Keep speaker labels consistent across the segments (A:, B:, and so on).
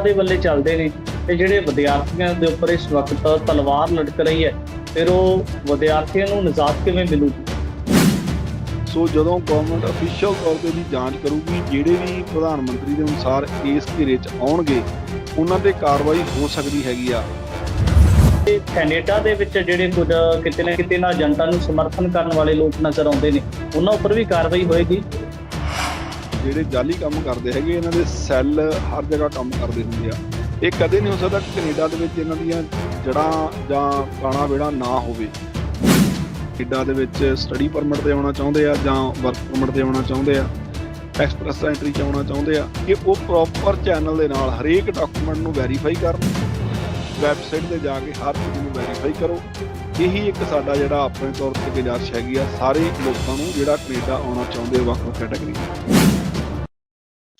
A: ਦੇ ਵੱਲੇ ਚੱਲਦੇ ਨੇ ਤੇ ਜਿਹੜੇ ਵਿਦਿਆਰਥੀਆਂ ਦੇ ਉੱਪਰ ਇਸ ਵਕਤ ਤਲਵਾਰ ਲਟਕ ਰਹੀ ਹੈ ਫਿਰ ਉਹ ਵਿਦਿਆਰਥੀਆਂ ਨੂੰ ਨਿਜਾਤ ਕਿਵੇਂ ਮਿਲੂਗੀ?
B: ਸੋ ਜਦੋਂ ਗਵਰਨਮੈਂਟ ਅਫੀਸ਼ੀਅਲ ਤੌਰ ਤੇ ਦੀ ਜਾਂਚ ਕਰੂਗੀ ਜਿਹੜੇ ਵੀ ਪ੍ਰਧਾਨ ਮੰਤਰੀ ਦੇ ਅਨੁਸਾਰ ਇਸ ਘੇਰੇ 'ਚ ਆਉਣਗੇ ਉਹਨਾਂ ਤੇ ਕਾਰਵਾਈ ਹੋ ਸਕਦੀ ਹੈਗੀ ਆ।
A: ਤੇ ਕੈਨੇਡਾ ਦੇ ਵਿੱਚ ਜਿਹੜੇ ਕੁਝ ਕਿਤੇ ਨਾ ਕਿਤੇ ਨਾ ਏਜੰਟਾਂ ਨੂੰ ਸਮਰਥਨ ਕਰਨ ਵਾਲੇ ਲੋਕ ਨਜ਼ਰ ਆਉਂਦੇ ਨੇ ਉਹਨਾਂ ਉੱਪਰ ਵੀ ਕਾਰਵਾਈ ਹੋਏਗੀ।
B: ਜਿਹੜੇ ਜਾਲੀ ਕੰਮ ਕਰਦੇ ਹੈਗੇ, ਇਹਨਾਂ ਦੇ ਸੈੱਲ ਹਰ ਜਗ੍ਹਾ ਕੰਮ ਕਰਦੇ ਹੁੰਦੇ ਆ। ਇਹ ਕਦੇ ਨਹੀਂ ਹੋ ਸਕਦਾ ਕਿ ਕੈਨੇਡਾ ਦੇ ਵਿੱਚ ਇਹਨਾਂ ਦੀਆਂ ਜੜਾਂ ਜਾਂ ਕਾਣਾ ਵੇੜਾ ਨਾ ਹੋਵੇ। ਕੈਨੇਡਾ ਦੇ ਵਿੱਚ ਸਟੱਡੀ ਪਰਮਿਟ ਤੇ ਆਉਣਾ ਚਾਹੁੰਦੇ ਆ ਜਾਂ ਵਰਕ ਪਰਮਿਟ ਤੇ ਆਉਣਾ ਚਾਹੁੰਦੇ ਆ, ਐਕਸਪ੍ਰੈਸ ਐਂਟਰੀ ਚ ਆਉਣਾ ਚਾਹੁੰਦੇ ਆ, ਕਿ ਉਹ ਪ੍ਰੋਪਰ ਚੈਨਲ ਦੇ ਨਾਲ ਹਰੇਕ ਡਾਕੂਮੈਂਟ ਨੂੰ ਵੈਰੀਫਾਈ ਕਰਨ। ਵੈਬਸਾਈਟ ਤੇ ਜਾ ਕੇ ਹਰ ਚੀਜ਼ ਨੂੰ ਵੈਰੀਫਾਈ ਕਰੋ। ਇਹੀ ਇੱਕ ਸਾਡਾ ਜਿਹੜਾ ਆਪਣੇ ਤੌਰ ਤੇ ਗੁਜ਼ਾਰਿਸ਼ ਹੈਗੀ ਆ, ਸਾਰੇ ਲੋਕਾਂ ਨੂੰ ਜਿਹੜਾ ਕੈਨੇਡਾ ਆਉਣਾ ਚਾਹੁੰਦੇ ਆ ਵੱਖ-ਵੱਖ ਕੈਟਾਗਰੀ।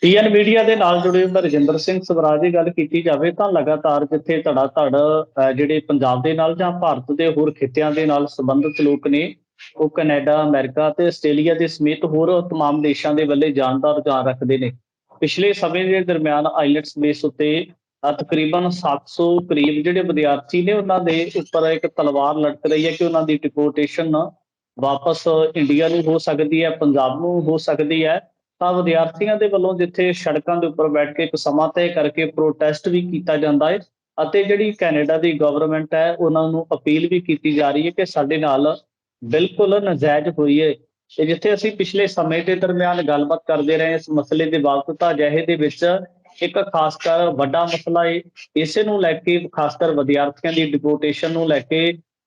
A: ਟੀਐਨ ਮੀਡੀਆ ਦੇ ਨਾਲ ਜੁੜੇ ਹੋਏ ਰਜਿੰਦਰ ਸਿੰਘ ਸਵਰਾਜ ਦੀ ਗੱਲ ਕੀਤੀ ਜਾਵੇ ਤਾਂ ਲਗਾਤਾਰ ਜਿੱਥੇ ਧੜਾ ਧੜ ਜਿਹੜੇ ਪੰਜਾਬ ਦੇ ਨਾਲ ਜਾਂ ਭਾਰਤ ਦੇ ਹੋਰ ਖਿੱਤਿਆਂ ਦੇ ਨਾਲ ਸੰਬੰਧਿਤ ਲੋਕ ਨੇ ਉਹ ਕੈਨੇਡਾ ਅਮਰੀਕਾ ਤੇ ਆਸਟ੍ਰੇਲੀਆ ਦੇ ਸਮੇਤ ਹੋਰ ਤਮਾਮ ਦੇਸ਼ਾਂ ਦੇ ਵੱਲੇ ਜਾਣ ਦਾ ਰੁਝਾਨ ਰੱਖਦੇ ਨੇ। ਪਿਛਲੇ ਸਮੇਂ ਦੇ ਦਰਮਿਆਨ ਆਈਲੈਟਸ ਬੇਸ ਉੱਤੇ ਅਹ, ਤਕਰੀਬਨ 700 ਕਰੀਬ ਜਿਹੜੇ ਵਿਦਿਆਰਥੀ ਨੇ ਉਹਨਾਂ ਦੇ ਉੱਪਰ ਇੱਕ ਤਲਵਾਰ ਲਟਕ ਰਹੀ ਹੈ ਕਿ ਉਹਨਾਂ ਦੀ ਡਿਪੋਰਟੇਸ਼ਨ ਵਾਪਸ ਇੰਡੀਆ ਨੂੰ ਹੋ ਸਕਦੀ ਹੈ ਪੰਜਾਬ ਨੂੰ ਹੋ ਸਕਦੀ ਹੈ। ਤਾਂ ਵਿਦਿਆਰਥੀਆਂ ਦੇ ਵੱਲੋਂ ਜਿੱਥੇ ਸੜਕਾਂ ਦੇ ਉੱਪਰ ਬੈਠ ਕੇ ਇੱਕ ਸਮਾਂ ਤੈਅ ਕਰਕੇ ਪ੍ਰੋਟੈਸਟ ਵੀ ਕੀਤਾ ਜਾਂਦਾ ਹੈ ਅਤੇ ਜਿਹੜੀ ਕੈਨੇਡਾ ਦੀ ਗਵਰਨਮੈਂਟ ਹੈ, ਉਹਨਾਂ ਨੂੰ ਅਪੀਲ ਵੀ ਕੀਤੀ ਜਾ ਰਹੀ ਹੈ ਕਿ ਸਾਡੇ ਨਾਲ ਬਿਲਕੁਲ ਨਜਾਇਜ਼ ਹੋਈ ਹੈ ਤੇ ਜਿੱਥੇ ਅਸੀਂ ਪਿਛਲੇ ਸਮੇਂ ਦੇ ਦਰਮਿਆਨ ਗੱਲਬਾਤ ਕਰਦੇ ਰਹੇ, ਇਸ ਮਸਲੇ ਦੇ ਬਾਬਤ ਤਾਂ ਅਜਿਹੇ ਦੇ ਵਿੱਚ ਇੱਕ ਖਾਸ ਕਰ ਵੱਡਾ ਮਸਲਾ ਹੈ ਇਸੇ ਨੂੰ ਲੈ ਕੇ ਖਾਸ ਕਰ ਵਿਦਿਆਰਥੀਆਂ ਦੀ ਡਿਪੋਟੇਸ਼ਨ ਨੂੰ ਲੈ ਕੇ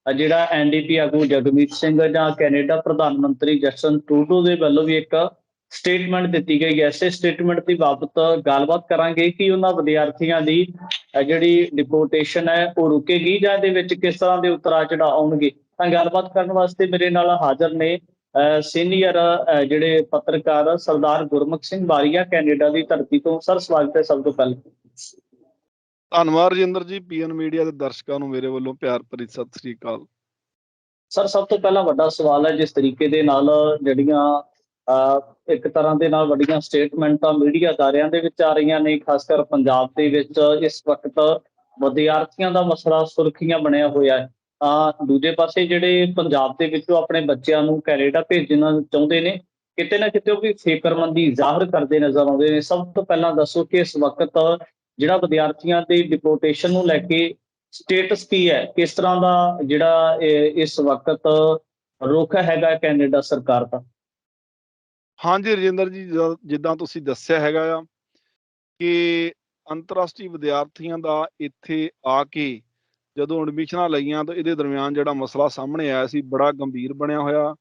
A: ਅ ਜਿਹੜਾ ਐਨਡੀਪੀ ਆਗੂ ਜਗਮੀਤ ਸਿੰਘ ਜਾਂ ਕੈਨੇਡਾ ਪ੍ਰਧਾਨ ਮੰਤਰੀ ਜਸਟਨ ਟਰੂਡੋ ਦੇ ਵੱਲੋਂ ਵੀ ਇੱਕ ਸਟੇਟਮੈਂਟ ਦਿੱਤੀ ਗਈ ਹੈ। ਇਸੇ ਸਟੇਟਮੈਂਟ ਦੀ ਬਾਬਤ ਗੱਲਬਾਤ ਕਰਾਂਗੇ ਕਿ ਉਹਨਾਂ ਵਿਦਿਆਰਥੀਆਂ ਦੀ ਜਿਹੜੀ ਡਿਪੋਰਟੇਸ਼ਨ ਹੈ ਉਹ ਰੁਕੇਗੀ ਜਾਂ ਇਹਦੇ ਵਿੱਚ ਕਿਸ ਤਰ੍ਹਾਂ ਦੇ ਉਤਰਾ ਚੜਾ ਆਉਣਗੇ। ਤਾਂ ਗੱਲਬਾਤ ਕਰਨ ਵਾਸਤੇ ਮੇਰੇ ਨਾਲ ਹਾਜ਼ਰ ਨੇ ਸੀਨੀਅਰ ਜਿਹੜੇ ਪੱਤਰਕਾਰ ਸਰਦਾਰ ਗੁਰਮੁਖ ਸਿੰਘ ਬਾਰੀਆ ਕੈਨੇਡਾ ਦੀ ਧਰਤੀ ਤੋਂ। ਸਰ ਸਵਾਗਤ ਹੈ ਸਭ ਤੋਂ ਪਹਿਲਾਂ।
B: ਧੰਨਵਾਦ ਰਜਿੰਦਰ ਜੀ ਪੀਐਨ ਮੀਡੀਆ ਦੇ ਦਰਸ਼ਕਾਂ ਨੂੰ ਮੇਰੇ ਵੱਲੋਂ ਪਿਆਰ ਭਰੀ ਸਤਿ ਸ੍ਰੀ ਅਕਾਲ।
A: ਸਰ ਸਭ ਤੋਂ ਪਹਿਲਾਂ ਵੱਡਾ ਸਵਾਲ ਹੈ ਜਿਸ ਤਰੀਕੇ ਦੇ ਨਾਲ ਜਿਹੜੀਆਂ ਇੱਕ ਤਰ੍ਹਾਂ ਦੇ ਨਾਲ ਵੱਡੀਆਂ ਸਟੇਟਮੈਂਟਾਂ ਮੀਡੀਆ ਅਦਾਰਿਆਂ ਦੇ ਵਿੱਚ ਆ ਰਹੀਆਂ ਨੇ, ਖਾਸ ਕਰ ਪੰਜਾਬ ਦੇ ਵਿੱਚ ਇਸ ਵਕਤ ਵਿਦਿਆਰਥੀਆਂ ਦਾ ਮਸਲਾ ਸੁਰਖੀਆਂ ਬਣਿਆ ਹੋਇਆ ਹੈ। ਤਾਂ ਦੂਜੇ ਪਾਸੇ ਜਿਹੜੇ ਪੰਜਾਬ ਦੇ ਵਿੱਚੋਂ ਆਪਣੇ ਬੱਚਿਆਂ ਨੂੰ ਕੈਨੇਡਾ ਭੇਜਣਾ ਚਾਹੁੰਦੇ ਨੇ, ਕਿਤੇ ਨਾ ਕਿਤੇ ਉਹ ਵੀ ਫਿਕਰਮੰਦੀ ਜ਼ਾਹਰ ਕਰਦੇ ਨਜ਼ਰ ਆਉਂਦੇ ਨੇ। ਸਭ ਤੋਂ ਪਹਿਲਾਂ ਦੱਸੋ ਕਿ ਇਸ ਵਕਤ ਜਿਹੜਾ ਵਿਦਿਆਰਥੀਆਂ ਦੇ ਡਿਪੋਰਟੇਸ਼ਨ ਨੂੰ ਲੈ ਕੇ ਸਟੇਟਸ ਕੀ ਹੈ? ਕਿਸ ਤਰ੍ਹਾਂ ਦਾ ਜਿਹੜਾ ਇਸ ਵਕਤ ਰੁਖ ਹੈਗਾ ਕੈਨੇਡਾ ਸਰਕਾਰ ਦਾ?
B: ਹਾਂਜੀ, ਰਜਿੰਦਰ ਜੀ ਜਿੱਦਾਂ- ਤੁਸੀਂ ਦੱਸਿਆ ਹੈਗਾ ਆ ਕਿ ਅੰਤਰਰਾਸ਼ਟਰੀ ਵਿਦਿਆਰਥੀਆਂ ਦਾ ਇੱਥੇ ਆ ਕੇ ਜਦੋਂ ਐਡਮਿਸ਼ਨਾਂ ਲਈਆਂ ਤਾਂ ਇਹਦੇ ਦਰਮਿਆਨ ਜਿਹੜਾ ਮਸਲਾ ਸਾਹਮਣੇ ਆਇਆ ਸੀ, ਬੜਾ ਗੰਭੀਰ ਬਣਿਆ ਹੋਇਆ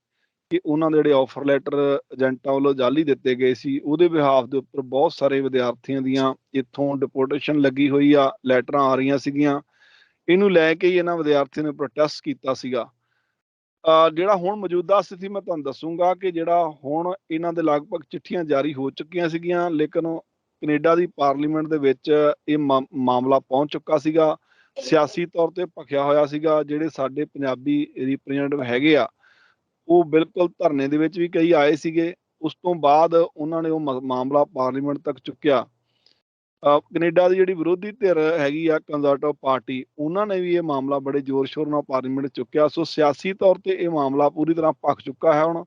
B: ਕਿ ਉਹਨਾਂ ਦੇ ਜਿਹੜੇ ਆਫਰ ਲੈਟਰ ਏਜੰਟਾਂ ਵੱਲੋਂ ਜਾਲੀ ਦਿੱਤੇ ਗਏ ਸੀ, ਉਹਦੇ ਵਿਹਾਫ ਦੇ ਉੱਪਰ ਬਹੁਤ ਸਾਰੇ ਵਿਦਿਆਰਥੀਆਂ ਦੀਆਂ ਇੱਥੋਂ ਡਿਪੋਰਟੇਸ਼ਨ ਲੱਗੀ ਹੋਈ ਆ ਲੈਟਰਾਂ ਆ ਰਹੀਆਂ ਸੀਗੀਆਂ। ਇਹਨੂੰ ਲੈ ਕੇ ਹੀ ਇਹਨਾਂ ਵਿਦਿਆਰਥੀਆਂ ਨੇ ਪ੍ਰੋਟੈਸਟ ਕੀਤਾ ਸੀਗਾ। ਜਿਹੜਾ ਹੁਣ ਮੌਜੂਦਾ ਸਥਿਤੀ ਮੈਂ ਤੁਹਾਨੂੰ ਦੱਸੂਗਾ ਕਿ ਜਿਹੜਾ ਹੁਣ ਇਹਨਾਂ ਦੇ ਲਗਭਗ ਚਿੱਠੀਆਂ ਜਾਰੀ ਹੋ ਚੁੱਕੀਆਂ ਸੀਗੀਆਂ, ਲੇਕਿਨ ਕੈਨੇਡਾ ਦੀ ਪਾਰਲੀਮੈਂਟ ਦੇ ਵਿੱਚ ਇਹ ਮਾ- ਮਾਮਲਾ ਪਹੁੰਚ ਚੁੱਕਾ ਸੀਗਾ। ਸਿਆਸੀ ਤੌਰ ਤੇ ਭਖਿਆ ਹੋਇਆ ਸੀਗਾ, ਜਿਹੜੇ ਸਾਡੇ ਪੰਜਾਬੀ ਰਿਪਰੈਜ਼ੈਂਟੇਟਿਵ ਹੈਗੇ ਆ, ਉਹ ਬਿਲਕੁਲ ਧਰਨੇ ਦੇ ਵਿੱਚ ਵੀ ਕਈ ਆਏ ਸੀਗੇ। ਉਸ ਤੋਂ ਬਾਅਦ ਉਹਨਾਂ ਨੇ ਉਹ ਮ- ਮਾਮਲਾ ਪਾਰਲੀਮੈਂਟ ਤੱਕ ਚੁੱਕਿਆ। ਕੈਨੇਡਾ ਦੀ ਜਿਹੜੀ ਵਿਰੋਧੀ ਧਿਰ ਹੈਗੀ ਆ ਕੰਜ਼ਰਵੇਟਿਵ ਪਾਰਟੀ, ਉਹਨਾਂ ਨੇ ਵੀ ਇਹ ਮਾਮਲਾ ਬੜੇ ਜ਼ੋਰ ਸ਼ੋਰ ਨਾਲ ਪਾਰਲੀਮੈਂਟ ਚੁੱਕਿਆ। ਸੋ ਸਿਆਸੀ ਤੌਰ ਤੇ ਇਹ ਮਾਮਲਾ ਪੂਰੀ ਤਰ੍ਹਾਂ ਭਖ ਚੁੱਕਾ ਹੈ ਹੁਣ।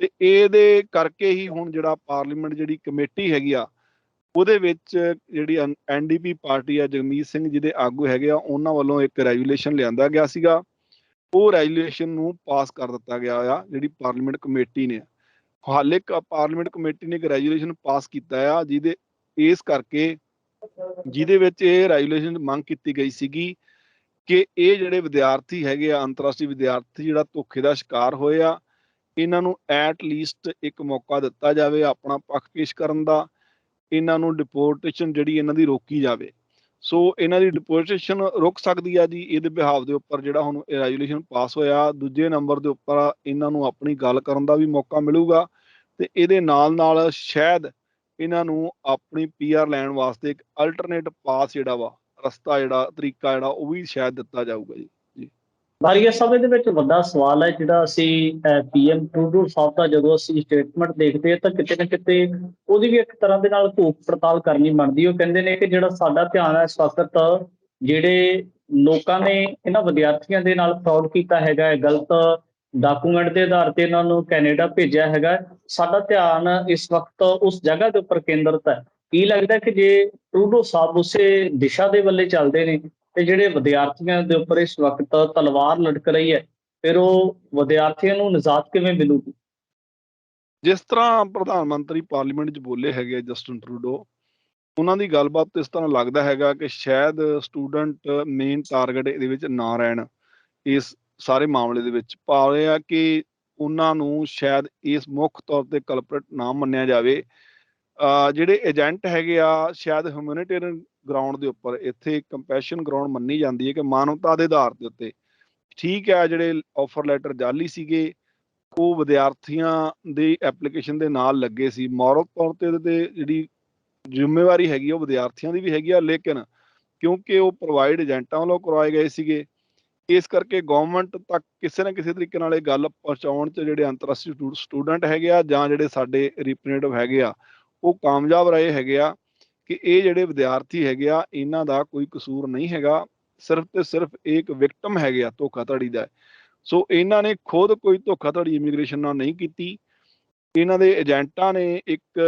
B: ਤੇ ਇਹਦੇ ਕਰਕੇ ਹੀ ਹੁਣ ਜਿਹੜਾ ਪਾਰਲੀਮੈਂਟ ਜਿਹੜੀ ਕਮੇਟੀ ਹੈਗੀ ਆ, ਉਹਦੇ ਵਿੱਚ ਜਿਹੜੀ ਐਨਡੀਪੀ ਪਾਰਟੀ ਆ ਜਗਮੀਤ ਸਿੰਘ ਜਿਹਦੇ ਆਗੂ ਹੈਗੇ ਆ, ਉਹਨਾਂ ਵੱਲੋਂ ਇੱਕ ਰੈਜੂਲੇਸ਼ਨ ਲਿਆਂਦਾ ਗਿਆ ਸੀਗਾ। ਉਹ ਰੈਜੂਲੇਸ਼ਨ ਨੂੰ ਪਾਸ ਕਰ ਦਿੱਤਾ ਗਿਆ ਆ, ਜਿਹੜੀ ਪਾਰਲੀਮੈਂਟ ਕਮੇਟੀ ਨੇ। ਹਾਲੇ ਕ, ਪਾਰਲੀਮੈਂਟ ਕਮੇਟੀ ਨੇ ਇੱਕ ਰੈਜੂਲੇਸ਼ਨ ਪਾਸ ਕੀਤਾ ਆ, ਜਿਹਦੇ ਇਸ ਕਰਕੇ ਜਿਹਦੇ ਵਿੱਚ ਇਹ ਰੈਜੂਲੇਸ਼ਨ ਮੰਗ ਕੀਤੀ ਗਈ ਸੀਗੀ ਕਿ ਇਹ ਜਿਹੜੇ ਵਿਦਿਆਰਥੀ ਹੈਗੇ ਆ, ਅੰਤਰਰਾਸ਼ਟਰੀ ਵਿਦਿਆਰਥੀ ਜਿਹੜਾ ਧੋਖੇ ਦਾ ਸ਼ਿਕਾਰ ਹੋਏ ਆ, ਇਹਨਾਂ ਨੂੰ ਐਟ ਲੀਸਟ ਇੱਕ ਮੌਕਾ ਦਿੱਤਾ ਜਾਵੇ ਆਪਣਾ ਪੱਖ ਪੇਸ਼ ਕਰਨ ਦਾ, ਇਹਨਾਂ ਨੂੰ ਡਿਪੋਰਟੇਸ਼ਨ ਜਿਹੜੀ ਇਹਨਾਂ ਦੀ ਰੋਕੀ ਜਾਵੇ। ਸੋ ਇਹਨਾਂ ਦੀ ਡਿਪੋਰਟੇਸ਼ਨ ਰੁਕ ਸਕਦੀ ਆ ਜੀ, ਇਹਦੇ ਬਿਹਾਵ ਦੇ ਉੱਪਰ ਜਿਹੜਾ ਹੁਣ ਇਹ ਰੈਜੂਲੇਸ਼ਨ ਪਾਸ ਹੋਇਆ। ਦੂਜੇ ਨੰਬਰ ਦੇ ਉੱਪਰ ਇਹਨਾਂ ਨੂੰ ਆਪਣੀ ਗੱਲ ਕਰਨ ਦਾ ਵੀ ਮੌਕਾ ਮਿਲੂਗਾ ਤੇ ਇਹਦੇ ਨਾਲ ਨਾਲ ਸ਼ਾਇਦ ਇਹਨਾਂ ਨੂੰ ਆਪਣੀ ਪੀਆਰ ਲੈਣ ਵਾਸਤੇ ਇੱਕ ਅਲਟਰਨੇਟ ਪਾਸ ਜਿਹੜਾ ਵਾ, ਰਸਤਾ ਜਿਹੜਾ, ਤਰੀਕਾ ਜਿਹੜਾ, ਉਹ ਵੀ ਸ਼ਾਇਦ ਦਿੱਤਾ ਜਾਊਗਾ ਜੀ।
A: ਬਾਰੀਆ ਸਾਹਿਬ, ਇਹਦੇ ਵਿੱਚ ਵੱਡਾ ਸਵਾਲ ਹੈ, ਜਿਹੜਾ ਅਸੀਂ ਪੀਐਮ ਟਰੂਡੋ ਸਾਹਿਬ ਦਾ ਜਦੋਂ ਅਸੀਂ ਸਟੇਟਮੈਂਟ ਦੇਖਦੇ ਹਾਂ, ਤਾਂ ਕਿਤੇ ਨਾ ਕਿਤੇ ਉਹਦੀ ਵੀ ਇੱਕ ਤਰ੍ਹਾਂ ਦੇ ਨਾਲ ਧੂਪ ਪੜਤਾਲ ਕਰਨੀ ਬਣਦੀ ਉਹ ਕਹਿੰਦੇ ਨੇ ਕਿ ਜਿਹੜਾ ਸਾਡਾ ਧਿਆਨ ਹੈ ਇਸ ਵਕਤ ਜਿਹੜੇ ਲੋਕਾਂ ਨੇ ਇਹਨਾਂ ਵਿਦਿਆਰਥੀਆਂ ਦੇ ਨਾਲ ਫਰਾਡ ਕੀਤਾ ਹੈਗਾ ਹੈ, ਗਲਤ ਡਾਕੂਮੈਂਟ ਦੇ ਆਧਾਰ ਤੇ ਇਹਨਾਂ ਨੂੰ ਕੈਨੇਡਾ ਭੇਜਿਆ ਹੈਗਾ ਸਾਡਾ ਧਿਆਨ ਇਸ ਵਕਤ ਉਸ ਜਗ੍ਹਾ ਦੇ ਉੱਪਰ ਕੇਂਦਰਿਤ ਹੈ। ਕੀ ਲੱਗਦਾ ਕਿ ਜੇ ਟਰੂਡੋ ਸਾਹਿਬ ਉਸੇ ਦਿਸ਼ਾ ਦੇ ਵੱਲੇ ਚੱਲਦੇ ਨੇ ਤੇ ਜਿਹੜੇ ਵਿਦਿਆਰਥੀਆਂ ਦੇ ਉੱਪਰ ਇਸ ਵਕਤ ਤਲਵਾਰ ਲਟਕ ਰਹੀ ਹੈ, ਫਿਰ ਉਹ ਵਿਦਿਆਰਥੀਆਂ ਨੂੰ ਨਿਜਾਤ ਕਿਵੇਂ ਮਿਲੂਗੀ?
B: ਜਿਸ ਤਰ੍ਹਾਂ ਪ੍ਰਧਾਨ ਮੰਤਰੀ ਪਾਰਲੀਮੈਂਟ 'ਚ ਬੋਲੇ ਹੈਗੇ ਆ ਜਸਟਨ ਟਰੂਡੋ, ਉਹਨਾਂ ਦੀ ਗੱਲਬਾਤ ਤੋਂ ਇਸ ਤਰ੍ਹਾਂ ਲੱਗਦਾ ਹੈਗਾ ਕਿ ਸ਼ਾਇਦ ਸਟੂਡੈਂਟ ਮੇਨ ਟਾਰਗੇਟ ਇਹਦੇ ਵਿੱਚ ਨਾ ਰਹਿਣ। ਇਸ ਸਾਰੇ ਮਾਮਲੇ ਦੇ ਵਿੱਚ ਭਾਵ ਇਹ ਆ ਕਿ ਉਹਨਾਂ ਨੂੰ ਸ਼ਾਇਦ ਇਸ ਮੁੱਖ ਤੌਰ ਤੇ ਕਲਪਰੇਟ ਨਾ ਮੰਨਿਆ ਜਾਵੇ। ਜਿਹੜੇ ਏਜੰਟ ਹੈਗੇ ਆ ਸ਼ਾਇਦ ਹਿਊਮੈਨਿਟੇਰੀਅਨ ਗਰਾਊਂਡ ਦੇ ਉੱਪਰ ਇੱਥੇ ਕੰਪੈਸ਼ਨ ਗਰਾਊਂਡ ਮੰਨੀ ਜਾਂਦੀ ਹੈ ਕਿ ਮਾਨਵਤਾ ਦੇ ਆਧਾਰ ਦੇ ਉੱਤੇ। ਠੀਕ ਹੈ ਜਿਹੜੇ ਆਫਰ ਲੈਟਰ ਜਾਲੀ ਸੀਗੇ ਉਹ ਵਿਦਿਆਰਥੀਆਂ ਦੀ ਐਪਲੀਕੇਸ਼ਨ ਦੇ ਨਾਲ ਲੱਗੇ ਸੀ। ਮੋਰਲ ਤੌਰ ਤੇ ਉਹਦੇ ਤੇ ਜਿਹੜੀ ਜ਼ਿੰਮੇਵਾਰੀ ਹੈਗੀ ਆ, ਉਹ ਵਿਦਿਆਰਥੀਆਂ ਦੀ ਵੀ ਹੈਗੀ ਆ ਲੇਕਿਨ ਕਿਉਂਕਿ ਉਹ ਪ੍ਰੋਵਾਈਡ ਏਜੰਟਾਂ ਵੱਲੋਂ ਕਰਵਾਏ ਗਏ ਸੀਗੇ ਇਸ ਕਰਕੇ ਗਵਰਨਮੈਂਟ ਤੱਕ ਕਿਸੇ ਨਾ ਕਿਸੇ ਤਰੀਕੇ ਨਾਲ ਇਹ ਗੱਲ ਪਹੁੰਚਾਉਣ ਚ ਜਿਹੜੇ ਅੰਤਰਰਾਸ਼ਟਰੀ ਸਟੂਡੈਂਟ ਹੈਗੇ ਆ ਜਾਂ ਜਿਹੜੇ ਸਾਡੇ ਰਿਪਰੈਜ਼ੈਂਟੇਟਿਵ ਹੈਗੇ ਆ, ਉਹ ਕਾਮਯਾਬ ਰਹੇ ਹੈਗੇ ਆ ਕਿ ਇਹ ਜਿਹੜੇ ਵਿਦਿਆਰਥੀ ਹੈਗੇ ਆ, ਇਹਨਾਂ ਦਾ ਕੋਈ ਕਸੂਰ ਨਹੀਂ ਹੈਗਾ, ਸਿਰਫ ਤੇ ਸਿਰਫ ਇੱਕ ਵਿਕਟਮ ਹੈਗੇ ਆ ਧੋਖਾਧੜੀ ਦਾ। ਸੋ ਇਹਨਾਂ ਨੇ ਖੁਦ ਕੋਈ ਧੋਖਾਧੜੀ ਇਮੀਗ੍ਰੇਸ਼ਨ ਨਾਲ ਨਹੀਂ ਕੀਤੀ। ਇਹਨਾਂ ਦੇ ਏਜੰਟਾਂ ਨੇ ਇੱਕ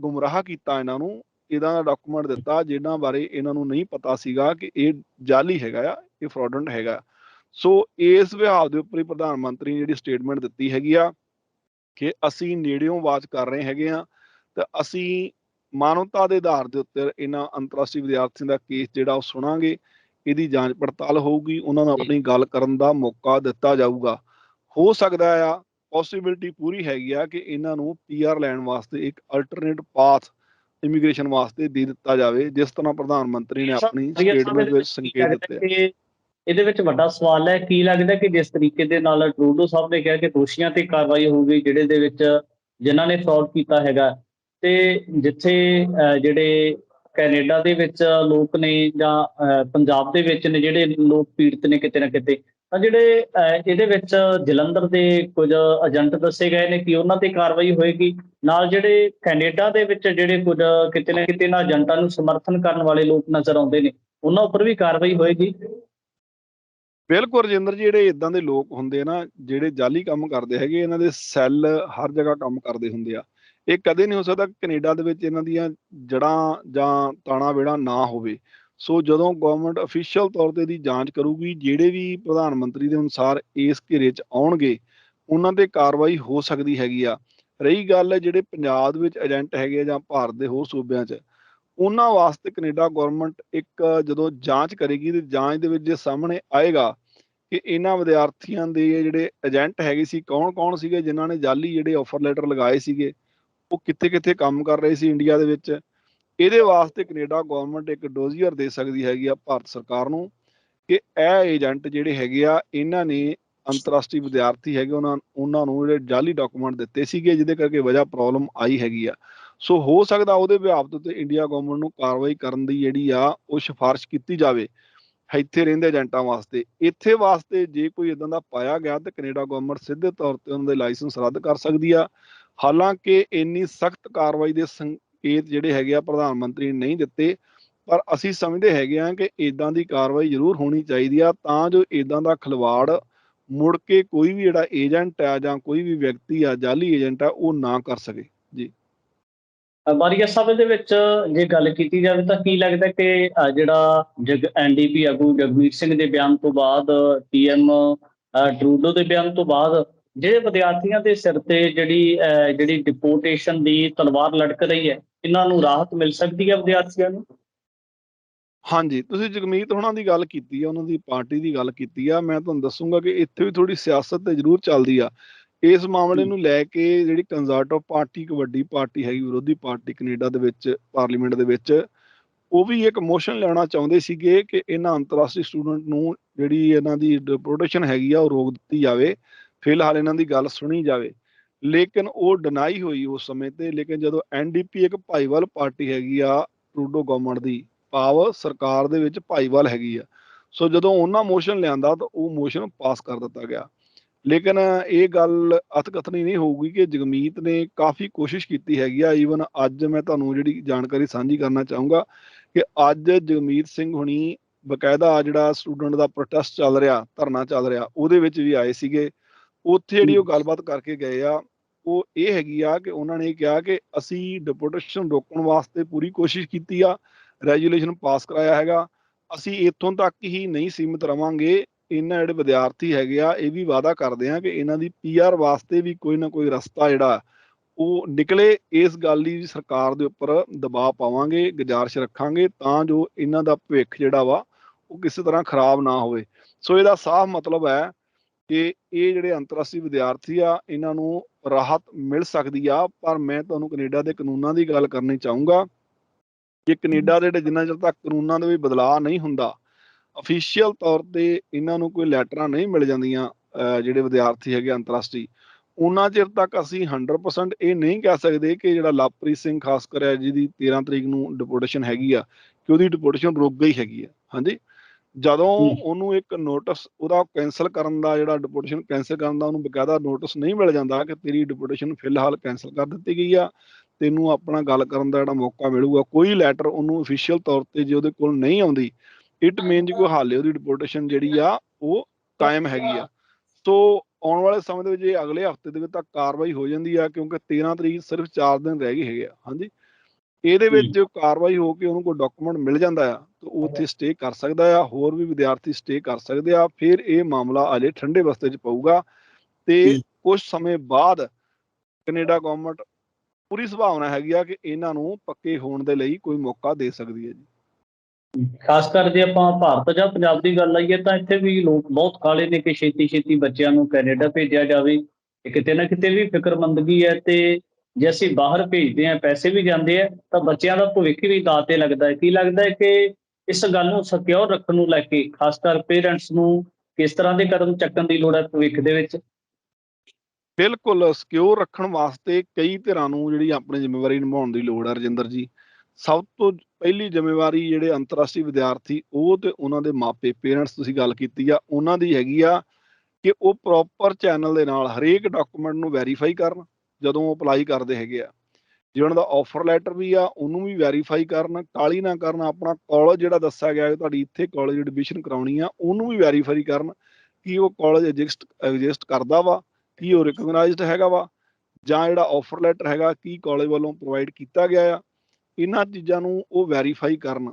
B: ਗੁੰਮਰਾਹ ਕੀਤਾ ਇਹਨਾਂ ਨੂੰ, ਇਹਦਾ ਦਾ ਡਾਕੂਮੈਂਟ ਦਿੱਤਾ, ਜਿਹਨਾਂ ਬਾਰੇ ਇਹਨਾਂ ਨੂੰ ਨਹੀਂ ਪਤਾ ਸੀਗਾ ਕਿ ਇਹ ਜਾਲੀ ਹੈਗਾ ਆ, ਇਹ ਫਰਾਡੈਂਟ ਹੈਗਾ। ਸੋ ਇਸ ਵਿਹਾਰ ਦੇ ਉੱਪਰ ਹੀ ਪ੍ਰਧਾਨ ਮੰਤਰੀ ਨੇ ਜਿਹੜੀ ਸਟੇਟਮੈਂਟ ਦਿੱਤੀ ਹੈਗੀ ਆ ਕਿ ਅਸੀਂ ਨੇੜਿਓਂ ਵਾਚ ਕਰ ਰਹੇ ਹੈਗੇ ਆ ਤੇ ਅਸੀਂ ਮਾਨਵਤਾ ਦੇ ਆਧਾਰ ਦੇ ਉੱਤੇ ਇਹਨਾਂ ਅੰਤਰਰਾਸ਼ਟਰੀ ਵਿਦਿਆਰਥੀਆਂ ਦਾ ਕੇਸ ਜਿਹੜਾ ਉਹ ਸੁਣਾਂਗੇ ਇਹਦੀ ਜਾਂਚ ਪੜਤਾਲ ਹੋਊਗੀ ਉਹਨਾਂ ਨੂੰ ਆਪਣੀ ਗੱਲ ਕਰਨ ਦਾ ਮੌਕਾ ਦਿੱਤਾ ਜਾਊਗਾ। ਹੋ ਸਕਦਾ ਆ ਪੋਸਿਬਿਲਿਟੀ ਪੂਰੀ ਹੈਗੀ ਆ ਕਿ ਇਹਨਾਂ ਨੂੰ ਪੀਆਰ ਲੈਣ ਵਾਸਤੇ ਇੱਕ ਅਲਟਰਨੇਟ ਪਾਥ ਇਮੀਗ੍ਰੇਸ਼ਨ ਵਾਸਤੇ ਦੇ ਦਿੱਤਾ ਜਾਵੇ ਜਿਸ ਤਰ੍ਹਾਂ ਪ੍ਰਧਾਨ ਮੰਤਰੀ ਨੇ ਆਪਣੀ ਸਟੇਟਮੈਂਟ ਵਿੱਚ ਸੰਕੇਤ ਦਿੱਤੇ
A: ਇਹਦੇ ਵਿੱਚ ਵੱਡਾ ਸਵਾਲ ਹੈ ਕੀ ਲੱਗਦਾ ਕਿ ਜਿਸ ਤਰੀਕੇ ਦੇ ਨਾਲ ਟਰੂਡੋ ਸਾਹਿਬ ਨੇ ਕਿਹਾ ਕਿ ਦੋਸ਼ੀਆਂ ਤੇ ਕਾਰਵਾਈ ਹੋਊਗੀ ਜਿਹੜੇ ਦੇ ਵਿੱਚ ਜਿਨ੍ਹਾਂ ਨੇ ਫਰਾਡ ਕੀਤਾ ਹੈਗਾ। ਤੇ ਜਿੱਥੇ ਅਹ, ਜਿਹੜੇ ਕੈਨੇਡਾ ਦੇ ਵਿੱਚ ਲੋਕ ਨੇ ਜਾਂ ਪੰਜਾਬ ਦੇ ਵਿੱਚ ਨੇ ਜਿਹੜੇ ਲੋਕ ਪੀੜਤ ਨੇ ਕਿਤੇ ਨਾ ਕਿਤੇ ਤਾਂ ਜਿਹੜੇ ਅਹ, ਇਹਦੇ ਵਿੱਚ ਜਲੰਧਰ ਦੇ ਕੁਝ ਏਜੰਟ ਦੱਸੇ ਗਏ ਨੇ ਕਿ ਉਹਨਾਂ ਤੇ ਕਾਰਵਾਈ ਹੋਏਗੀ। ਨਾਲ ਜਿਹੜੇ ਕੈਨੇਡਾ ਦੇ ਵਿੱਚ ਜਿਹੜੇ ਕੁਝ ਕਿਤੇ ਨਾ ਕਿਤੇ ਨਾ ਏਜੰਟਾਂ ਨੂੰ ਸਮਰਥਨ ਕਰਨ ਵਾਲੇ ਲੋਕ ਨਜ਼ਰ ਆਉਂਦੇ ਨੇ ਉਹਨਾਂ ਉੱਪਰ ਵੀ ਕਾਰਵਾਈ ਹੋਏਗੀ।
B: ਬਿਲਕੁਲ ਰਜਿੰਦਰ ਜੀ, ਜਿਹੜੇ ਇਦਾਂ ਦੇ ਲੋਕ ਹੁੰਦੇ ਆ ਨਾ, ਜਿਹੜੇ ਜਾਲੀ ਕੰਮ ਕਰਦੇ ਹੈਗੇ, ਇਹਨਾਂ ਦੇ ਸੈੱਲ ਹਰ ਜਗ੍ਹਾ ਕੰਮ ਕਰਦੇ ਹੁੰਦੇ ਆ। ਇਹ ਕਦੇ ਨਹੀਂ ਹੋ ਸਕਦਾ ਕਿ ਕੈਨੇਡਾ ਦੇ ਵਿੱਚ ਇਹਨਾਂ ਦੀਆਂ ਜੜਾਂ ਜਾਂ ਤਾਣਾ ਵੇੜਾ ਨਾ ਹੋਵੇ। ਸੋ ਜਦੋਂ ਗਵਰਨਮੈਂਟ ਅਫੀਸ਼ੀਅਲ ਤੌਰ ਤੇ ਦੀ ਜਾਂਚ ਕਰੂਗੀ, ਜਿਹੜੇ ਵੀ ਪ੍ਰਧਾਨ ਮੰਤਰੀ ਦੇ ਅਨੁਸਾਰ ਇਸ ਘੇਰੇ 'ਚ ਆਉਣਗੇ, ਉਹਨਾਂ ਤੇ ਕਾਰਵਾਈ ਹੋ ਸਕਦੀ ਹੈਗੀ ਆ। ਰਹੀ ਗੱਲ ਜਿਹੜੇ ਪੰਜਾਬ ਦੇ ਵਿੱਚ ਏਜੰਟ ਹੈਗੇ ਆ ਜਾਂ ਭਾਰਤ ਦੇ ਹੋਰ ਸੂਬਿਆਂ 'ਚ ਉਹਨਾਂ ਵਾਸਤੇ ਕੈਨੇਡਾ ਗਵਰਨਮੈਂਟ ਇੱਕ ਜਦੋਂ ਜਾਂਚ ਕਰੇਗੀ ਤੇ ਜਾਂਚ ਦੇ ਵਿੱਚ ਜੇ ਸਾਹਮਣੇ ਆਏਗਾ ਕਿ ਇਹਨਾਂ ਵਿਦਿਆਰਥੀਆਂ ਦੇ ਜਿਹੜੇ ਏਜੰਟ ਹੈਗੇ ਸੀ, ਕੌਣ-ਕੌਣ ਸੀਗੇ ਜਿਨ੍ਹਾਂ ਨੇ ਜਾਲੀ ਜਿਹੜੇ ਆਫਰ ਲੈਟਰ ਲਗਾਏ ਸੀਗੇ, ਉਹ ਕਿੱਥੇ-ਕਿੱਥੇ ਕੰਮ ਕਰ ਰਹੇ ਸੀ ਇੰਡੀਆ ਦੇ ਵਿੱਚ, ਇਹਦੇ ਵਾਸਤੇ ਕੈਨੇਡਾ ਗਵਰਨਮੈਂਟ ਇੱਕ ਡੋਜ਼ੀਅਰ ਦੇ ਸਕਦੀ ਹੈਗੀ ਆ ਭਾਰਤ ਸਰਕਾਰ ਨੂੰ ਕਿ ਇਹ ਏਜੰਟ ਜਿਹੜੇ ਹੈਗੇ ਆ, ਇਹਨਾਂ ਨੇ ਅੰਤਰਰਾਸ਼ਟਰੀ ਵਿਦਿਆਰਥੀ ਹੈਗੇ ਉਹਨਾਂ ਉਹਨਾਂ ਨੂੰ ਜਿਹੜੇ ਜਾਲੀ ਡਾਕੂਮੈਂਟ ਦਿੱਤੇ ਸੀਗੇ, ਜਿਹਦੇ ਕਰਕੇ ਵਜ੍ਹਾ ਪ੍ਰੋਬਲਮ ਆਈ ਹੈਗੀ ਆ। ਸੋ ਹੋ ਸਕਦਾ ਉਹਦੇ ਵਿਭਾਗ ਉੱਤੇ ਇੰਡੀਆ ਗਵਰਨਮੈਂਟ ਨੂੰ ਕਾਰਵਾਈ ਕਰਨ ਦੀ ਜਿਹੜੀ ਆ, ਉਹ ਸਿਫਾਰਿਸ਼ ਕੀਤੀ ਜਾਵੇ। ਇੱਥੇ ਰਹਿੰਦੇ ਏਜੰਟਾਂ ਵਾਸਤੇ। ਇੱਥੇ ਵਾਸਤੇ ਜੇ ਕੋਈ ਇਦਾਂ ਦਾ ਪਾਇਆ ਗਿਆ ਤਾਂ ਕੈਨੇਡਾ ਗਵਰਨਮੈਂਟ ਸਿੱਧੇ ਤੌਰ ਤੇ ਉਹਨਾਂ ਦੇ ਲਾਇਸੈਂਸ ਰੱਦ ਕਰ ਸਕਦੀ ਆ। ਹਾਲਾਂਕਿ ਇੰਨੀ ਸਖਤ ਕਾਰਵਾਈ ਦੇ ਸੰਕੇਤ ਜਿਹੜੇ ਹੈਗੇ ਆ, ਪ੍ਰਧਾਨ ਮੰਤਰੀ ਨੇ ਨਹੀਂ ਦਿੱਤੇ। ਪਰ ਅਸੀਂ ਸਮਝਦੇ ਹੈਗੇ ਆ ਕਿ ਇਦਾਂ ਦੀ ਕਾਰਵਾਈ ਜ਼ਰੂਰ ਹੋਣੀ ਚਾਹੀਦੀ ਆ, ਤਾਂ ਜੋ ਇਦਾਂ ਦਾ ਖਿਲਵਾੜ ਮੁੜ ਕੇ ਕੋਈ ਵੀ ਜਿਹੜਾ ਏਜੰਟ ਆ ਜਾਂ ਕੋਈ ਵੀ ਵਿਅਕਤੀ ਆ ਜਾਲੀ ਏਜੰਟ ਆ, ਉਹ ਨਾ ਕਰ ਸਕੇ।
A: ਬਾਰੀਆ ਸਾਹਿਬ ਦੇ ਵਿੱਚ ਜੇ ਗੱਲ ਕੀਤੀ ਜਾਵੇ ਤਾਂ ਕੀ ਲੱਗਦਾ ਕਿ ਜਿਹੜਾ ਜਗ, ਐਨਡੀਪੀ ਆਗੂ ਜਗਮੀਤ ਸਿੰਘ ਦੇ ਬਿਆਨ ਤੋਂ ਬਾਅਦ ਪੀਐਮ ਟਰੂਡੋ ਦੇ ਬਿਆਨ ਤੋਂ ਬਾਅਦ ਜਿਹੜੇ ਵਿਦਿਆਰਥੀਆਂ ਦੇ ਸਿਰ ਤੇ ਜਿਹੜੀ ਜਿਹੜੀ ਡਿਪੋਰਟੇਸ਼ਨ ਦੀ ਤਲਵਾਰ ਲਟਕ ਰਹੀ ਹੈ, ਇਹਨਾਂ ਨੂੰ ਰਾਹਤ ਮਿਲ ਸਕਦੀ ਹੈ ਵਿਦਿਆਰਥੀਆਂ ਨੂੰ?
B: ਹਾਂਜੀ, ਤੁਸੀਂ ਜਗਮੀਤ ਹੋਣਾ ਦੀ ਗੱਲ ਕੀਤੀ ਆ, ਉਹਨਾਂ ਦੀ ਪਾਰਟੀ ਦੀ ਗੱਲ ਕੀਤੀ ਆ, ਮੈਂ ਤੁਹਾਨੂੰ ਦੱਸੂਗਾ ਕਿ ਇੱਥੇ ਵੀ ਥੋੜੀ ਸਿਆਸਤ ਤੇ ਜ਼ਰੂਰ ਚੱਲਦੀ ਆ। ਇਸ ਮਾਮਲੇ ਨੂੰ ਲੈ ਕੇ ਜਿਹੜੀ ਕੰਜ਼ਰਵੇਟਿਵ ਪਾਰਟੀ ਇੱਕ ਵੱਡੀ ਪਾਰਟੀ ਹੈਗੀ ਵਿਰੋਧੀ ਪਾਰਟੀ ਕੈਨੇਡਾ ਦੇ ਵਿੱਚ ਪਾਰਲੀਮੈਂਟ ਦੇ ਵਿੱਚ ਉਹ ਵੀ ਇੱਕ ਮੋਸ਼ਨ ਲੈਣਾ ਚਾਹੁੰਦੇ ਸੀਗੇ ਕਿ ਇਹਨਾਂ ਅੰਤਰਰਾਸ਼ਟਰੀ ਸਟੂਡੈਂਟ ਨੂੰ ਜਿਹੜੀ ਇਹਨਾਂ ਦੀ ਡਿਪੋਰਟੇਸ਼ਨ ਹੈਗੀ ਆ ਉਹ ਰੋਕ ਦਿੱਤੀ ਜਾਵੇ। ਫਿਲਹਾਲ ਇਹਨਾਂ ਦੀ ਗੱਲ ਸੁਣੀ ਜਾਵੇ। ਲੇਕਿਨ ਉਹ ਡਿਨਾਈ ਹੋਈ ਉਸ ਸਮੇਂ ਤੇ ਲੇਕਿਨ ਜਦੋਂ ਐਨਡੀਪੀ ਇੱਕ ਭਾਈਵਾਲ ਪਾਰਟੀ ਹੈਗੀ ਆ ਟਰੂਡੋ ਗਵਰਨਮੈਂਟ ਦੀ ਭਾਵ ਸਰਕਾਰ ਦੇ ਵਿੱਚ ਭਾਈਵਾਲ ਹੈਗੀ ਆ। ਸੋ ਜਦੋਂ ਉਹਨਾਂ ਮੋਸ਼ਨ ਲਿਆਂਦਾ ਤਾਂ ਉਹ ਮੋਸ਼ਨ ਪਾਸ ਕਰ ਦਿੱਤਾ ਗਿਆ। ਲੇਕਿਨ ਇਹ ਗੱਲ ਅਤਕਥਨੀ ਨਹੀਂ ਹੋਊਗੀ ਕਿ ਜਗਮੀਤ ਨੇ ਕਾਫੀ ਕੋਸ਼ਿਸ਼ ਕੀਤੀ ਹੈਗੀ ਆ। ਈਵਨ ਅੱਜ ਮੈਂ ਤੁਹਾਨੂੰ ਜਿਹੜੀ ਜਾਣਕਾਰੀ ਸਾਂਝੀ ਕਰਨਾ ਚਾਹੂੰਗਾ ਕਿ ਅੱਜ ਜਗਮੀਤ ਸਿੰਘ ਹੁਣੀ ਬਕਾਇਦਾ ਜਿਹੜਾ ਸਟੂਡੈਂਟ ਦਾ ਪ੍ਰੋਟੈਸਟ ਚੱਲ ਰਿਹਾ ਧਰਨਾ ਚੱਲ ਰਿਹਾ ਉਹਦੇ ਵਿੱਚ ਵੀ ਆਏ ਸੀਗੇ। ਉੱਥੇ ਜਿਹੜੀ ਉਹ ਗੱਲਬਾਤ ਕਰਕੇ ਗਏ ਆ ਉਹ ਇਹ ਹੈਗੀ ਆ ਕਿ ਉਹਨਾਂ ਨੇ ਕਿਹਾ ਕਿ ਅਸੀਂ ਡਿਪੋਰਟੇਸ਼ਨ ਰੋਕਣ ਵਾਸਤੇ ਪੂਰੀ ਕੋਸ਼ਿਸ਼ ਕੀਤੀ ਆ ਰੈਜੂਲੇਸ਼ਨ ਪਾਸ ਕਰਾਇਆ ਹੈਗਾ। ਅਸੀਂ ਇੱਥੋਂ ਤੱਕ ਹੀ ਨਹੀਂ ਸੀਮਿਤ ਰਵਾਂਗੇ। ਇਹਨਾਂ ਜਿਹੜੇ ਵਿਦਿਆਰਥੀ ਹੈਗੇ ਆ, ਇਹ ਵੀ ਵਾਅਦਾ ਕਰਦੇ ਆ ਕਿ ਇਹਨਾਂ ਦੀ ਪੀਆਰ ਵਾਸਤੇ ਵੀ ਕੋਈ ਨਾ ਕੋਈ ਰਸਤਾ ਜਿਹੜਾ ਉਹ ਨਿਕਲੇ, ਇਸ ਗੱਲ ਲਈ ਸਰਕਾਰ ਦੇ ਉੱਪਰ ਦਬਾਅ ਪਾਵਾਂਗੇ, ਗੁਜ਼ਾਰਿਸ਼ ਰੱਖਾਂਗੇ ਤਾਂ ਜੋ ਇਹਨਾਂ ਦਾ ਭਵਿੱਖ ਜਿਹੜਾ ਵਾ, ਉਹ ਕਿਸੇ ਤਰ੍ਹਾਂ ਖਰਾਬ ਨਾ ਹੋਵੇ। ਸੋ ਇਹਦਾ ਸਾਫ਼ ਮਤਲਬ ਹੈ ਕਿ ਇਹ ਜਿਹੜੇ ਅੰਤਰਰਾਸ਼ਟਰੀ ਵਿਦਿਆਰਥੀ ਆ, ਇਹਨਾਂ ਨੂੰ ਰਾਹਤ ਮਿਲ ਸਕਦੀ ਆ, ਪਰ ਮੈਂ ਤੁਹਾਨੂੰ ਕੈਨੇਡਾ ਦੇ ਕਾਨੂੰਨਾਂ ਦੀ ਗੱਲ ਕਰਨੀ ਚਾਹੂੰਗਾ ਕਿ ਕੈਨੇਡਾ ਦੇ ਜਿਹੜੇ ਜਿੰਨਾ ਚਿਰ ਤੱਕ ਕਾਨੂੰਨਾਂ ਦੇ ਵੀ ਬਦਲਾਅ ਨਹੀਂ ਹੁੰਦਾ ਅਫੀਸ਼ੀਅਲ ਤੌਰ ਤੇ ਇਹਨਾਂ ਨੂੰ ਕੋਈ ਲੈਟਰਾਂ ਨਹੀਂ ਮਿਲ ਜਾਂਦੀਆਂ ਜਿਹੜੇ ਵਿਦਿਆਰਥੀ ਹੈਗੇ ਅੰਤਰਰਾਸ਼ਟਰੀ ਉਹਨਾਂ ਚਿਰ ਤੱਕ ਅਸੀਂ 100% ਇਹ ਨਹੀਂ ਕਹਿ ਸਕਦੇ ਕਿ ਜਿਹੜਾ ਲਵਪ੍ਰੀਤ ਸਿੰਘ ਖਾਸ ਕਰ ਹੈ ਜਿਹਦੀ 13 ਤਰੀਕ ਨੂੰ ਡਿਪੋਰਟੇਸ਼ਨ ਹੈਗੀ ਆ ਕਿ ਉਹਦੀ ਡਿਪੋਰਟੇਸ਼ਨ ਰੁਕ ਗਈ ਹੈਗੀ ਆ ਹਾਂਜੀ ਜਦੋਂ। ਉਹਨੂੰ ਇੱਕ ਨੋਟਿਸ ਉਹਦਾ ਕੈਨਸਲ ਕਰਨ ਦਾ ਜਿਹੜਾ ਡਿਪੋਰਟੇਸ਼ਨ ਕੈਨਸਲ ਕਰਨ ਦਾ ਉਹਨੂੰ ਬਕਾਇਦਾ ਨੋਟਿਸ ਨਹੀਂ ਮਿਲ ਜਾਂਦਾ ਕਿ ਤੇਰੀ ਡਿਪੋਰਟੇਸ਼ਨ ਫਿਲਹਾਲ ਕੈਨਸਲ ਕਰ ਦਿੱਤੀ ਗਈ ਆ ਤੈਨੂੰ ਆਪਣਾ ਗੱਲ ਕਰਨ ਦਾ ਜਿਹੜਾ ਮੌਕਾ ਮਿਲੂਗਾ ਕੋਈ ਲੈਟਰ ਉਹਨੂੰ ਅਫੀਸ਼ੀਅਲ ਤੌਰ ਤੇ ਜੇ ਉਹਦੇ ਕੋਲ ਨਹੀਂ ਆਉਂਦੀ ਇਟ ਮੀਨਸ ਕੋਈ ਹਾਲੇ ਉਹਦੀ ਡਿਪੋਰਟੇਸ਼ਨ ਜਿਹੜੀ ਆ ਉਹ ਕਾਇਮ ਹੈਗੀ ਆ। ਸੋ ਆਉਣ ਵਾਲੇ ਸਮੇਂ ਦੇ ਵਿੱਚ ਇਹ ਅਗਲੇ ਹਫ਼ਤੇ ਦੇ ਵਿੱਚ ਤੱਕ ਕਾਰਵਾਈ ਹੋ ਜਾਂਦੀ ਆ ਕਿਉਂਕਿ 13 ਤਰੀਕ ਸਿਰਫ 4 ਦਿਨ ਰਹਿ ਗਏ ਹੈਗੇ ਆ ਹਾਂਜੀ। ਇਹਦੇ ਵਿੱਚ ਜੋ। ਕਾਰਵਾਈ ਹੋ ਕੇ ਉਹਨੂੰ ਕੋਈ ਡਾਕੂਮੈਂਟ ਮਿਲ ਜਾਂਦਾ ਆ ਤਾਂ ਉਹ ਉੱਥੇ ਸਟੇ ਕਰ ਸਕਦਾ ਆ ਹੋਰ ਵੀ ਵਿਦਿਆਰਥੀ ਸਟੇ ਕਰ ਸਕਦੇ ਆ ਫਿਰ ਇਹ ਮਾਮਲਾ ਅਜੇ ਠੰਡੇ ਬਸਤੇ 'ਚ ਪਊਗਾ। ਤੇ। ਕੁਝ ਸਮੇਂ ਬਾਅਦ ਕੈਨੇਡਾ ਗਵਰਨਮੈਂਟ ਪੂਰੀ ਸੰਭਾਵਨਾ ਹੈਗੀ ਆ ਕਿ ਇਹਨਾਂ ਨੂੰ ਪੱਕੇ ਹੋਣ ਦੇ ਲਈ ਕੋਈ ਮੌਕਾ ਦੇ ਸਕਦੀ ਹੈ ਜੀ।
A: ਖਾਸ ਕਰ ਜੇ ਆਪਾਂ ਭਾਰਤ ਜਾਂ ਪੰਜਾਬ ਦੀ ਗੱਲ ਆਈਏ ਤਾਂ ਇੱਥੇ ਵੀ ਲੋਕ ਬਹੁਤ ਕਾਲੇ ਨੇ ਕਿ ਛੇਤੀ ਛੇਤੀ ਬੱਚਿਆਂ ਨੂੰ ਕੈਨੇਡਾ ਭੇਜਿਆ ਜਾਵੇ। ਇਹ ਕਿਤੇ ਨਾ ਕਿਤੇ ਵੀ ਫਿਕਰਮੰਦਗੀ ਹੈ ਤੇ ਜੇ ਅਸੀਂ ਬਾਹਰ ਭੇਜਦੇ ਆ ਪੈਸੇ ਵੀ ਜਾਂਦੇ ਆ, ਤਾਂ ਬੱਚਿਆਂ ਦਾ ਭਵਿੱਖ ਵੀ ਦਾਅ ਤੇ ਲੱਗਦਾ ਹੈ। ਕੀ ਲੱਗਦਾ ਹੈ ਕਿ ਇਸ ਗੱਲ ਨੂੰ ਸਿਕਿਉਰ ਰੱਖਣ ਨੂੰ ਲੈ ਕੇ, ਖਾਸ ਕਰ ਪੇਰੈਂਟਸ ਨੂੰ ਕਿਸ ਤਰ੍ਹਾਂ ਦੇ ਕਦਮ ਚੱਕਣ ਦੀ ਲੋੜ ਹੈ ਭਵਿੱਖ ਦੇ ਵਿੱਚ?
B: ਬਿਲਕੁਲ ਸਿਕਿਉਰ ਰੱਖਣ ਵਾਸਤੇ ਕਈ ਧਿਰਾਂ ਨੂੰ ਜਿਹੜੀ ਆਪਣੀ ਜ਼ਿੰਮੇਵਾਰੀ ਨਿਭਾਉਣ ਦੀ ਲੋੜ ਹੈ ਰਜਿੰਦਰ ਜੀ। ਸਭ ਤੋਂ ਪਹਿਲੀ ਜ਼ਿੰਮੇਵਾਰੀ ਜਿਹੜੇ ਅੰਤਰਰਾਸ਼ਟਰੀ ਵਿਦਿਆਰਥੀ, ਉਹ ਤੇ ਉਹਨਾਂ ਦੇ ਮਾਪੇ ਪੇਰੈਂਟਸ ਤੁਸੀਂ ਗੱਲ ਕੀਤੀ ਆ, ਉਹਨਾਂ ਦੀ ਹੈਗੀ ਆ ਕਿ ਉਹ ਪ੍ਰੋਪਰ ਚੈਨਲ ਦੇ ਨਾਲ ਹਰੇਕ ਡਾਕੂਮੈਂਟ ਨੂੰ ਵੈਰੀਫਾਈ ਕਰਨ, ਜਦੋਂ ਉਹ ਅਪਲਾਈ ਕਰਦੇ ਹੈਗੇ ਆ। ਜੇ ਉਹਨਾਂ ਦਾ ਆਫਰ ਲੈਟਰ ਵੀ ਆ, ਉਹਨੂੰ ਵੀ ਵੈਰੀਫਾਈ ਕਰਨ ਕਾਲੀ ਨਾ ਕਰਨ, ਆਪਣਾ ਕਾਲਜ ਜਿਹੜਾ ਦੱਸਿਆ ਗਿਆ ਕਿ ਤੁਹਾਡੀ ਇੱਥੇ ਕਾਲਜ ਐਡਮਿਸ਼ਨ ਕਰਾਉਣੀ ਆ, ਉਹਨੂੰ ਵੀ ਵੈਰੀਫਾਈ ਕਰਨ ਕਿ ਉਹ ਕਾਲਜ ਐਗਜ਼ਿਸਟ ਐਗਜ਼ਿਸਟ ਕਰਦਾ ਵਾ, ਕੀ ਉਹ ਰਿਕਗਨਾਈਜ਼ਡ ਹੈਗਾ ਵਾ, ਜਾਂ ਜਿਹੜਾ ਆਫਰ ਲੈਟਰ ਹੈਗਾ, ਕੀ ਕਾਲਜ ਵੱਲੋਂ ਪ੍ਰੋਵਾਈਡ ਕੀਤਾ ਗਿਆ ਆ। ਇਹਨਾਂ ਚੀਜ਼ਾਂ ਨੂੰ ਉਹ ਵੈਰੀਫਾਈ ਕਰਨ